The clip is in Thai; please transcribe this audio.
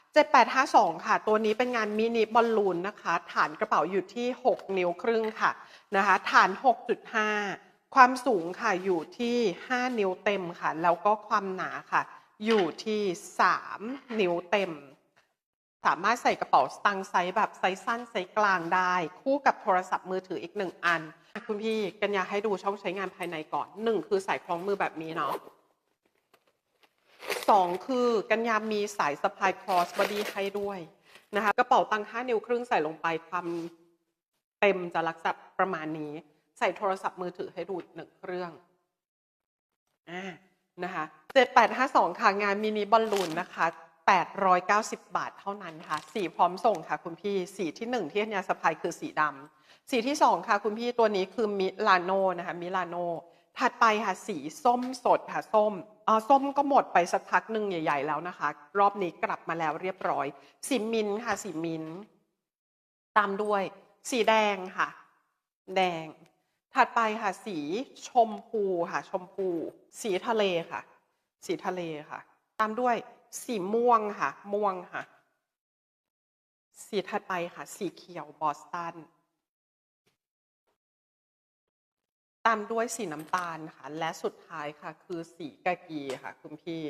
7852 ค่ะ ตัวนี้เป็นงานมินิบอลลูนนะคะ ฐานกระเป๋าอยู่ที่ 6 นิ้วครึ่งค่ะนะคะ ฐาน 6.5 ความสูงค่ะอยู่ที่ 5 นิ้วเต็มค่ะ แล้วก็ความหนาค่ะ อยู่ที่ 3 นิ้วเต็ม สามารถใส่กระเป๋าสตางค์ไซส์แบบไซส์สั้นไซส์กลางได้ คู่กับโทรศัพท์มือถืออีกหนึ่งอัน คุณพี่กัญญาให้ดูช่องใช้งานภายในก่อนหนึ่งคือสายคล้องมือแบบนี้เนาะ สองคือกัญญามีสายสะพายครอสบอดี้ให้ด้วยนะคะกระเป๋าตังค์5นิ้วครึ่งใส่ลงไปความเต็มจะลักษณะประมาณนี้ ใส่โทรศัพท์มือถือให้ดูหนึ่งเครื่องอ่านะคะ7852ค่ะงานมินิบอลลูนนะคะ890บาทเท่านั้นค่ะสีพร้อมส่งค่ะคุณพี่สีที่1ที่อัญญาสะพายคือสีดำสีที่2ค่ะคุณพี่ตัวนี้คือมิลานโนนะคะมิลานโน ถัดไปค่ะสีส้มสดค่ะส้มอ่อส้มก็หมดไปสักพักหนึ่งใหญ่ ๆ แล้วนะคะ รอบนี้กลับมาแล้วเรียบร้อยสีมินค่ะสีมิน ตามด้วย สีแดงค่ะ แดง ถัดไปค่ะ สีชมพูค่ะ ชมพู สีทะเลค่ะ สีทะเลค่ะ ตามด้วย สีม่วงค่ะ ม่วงค่ะ สีถัดไปค่ะ สีเขียวบอสตัน ตามด้วยสีน้ำตาลค่ะ และสุดท้ายค่ะ คือสีกากีค่ะ คุณพี่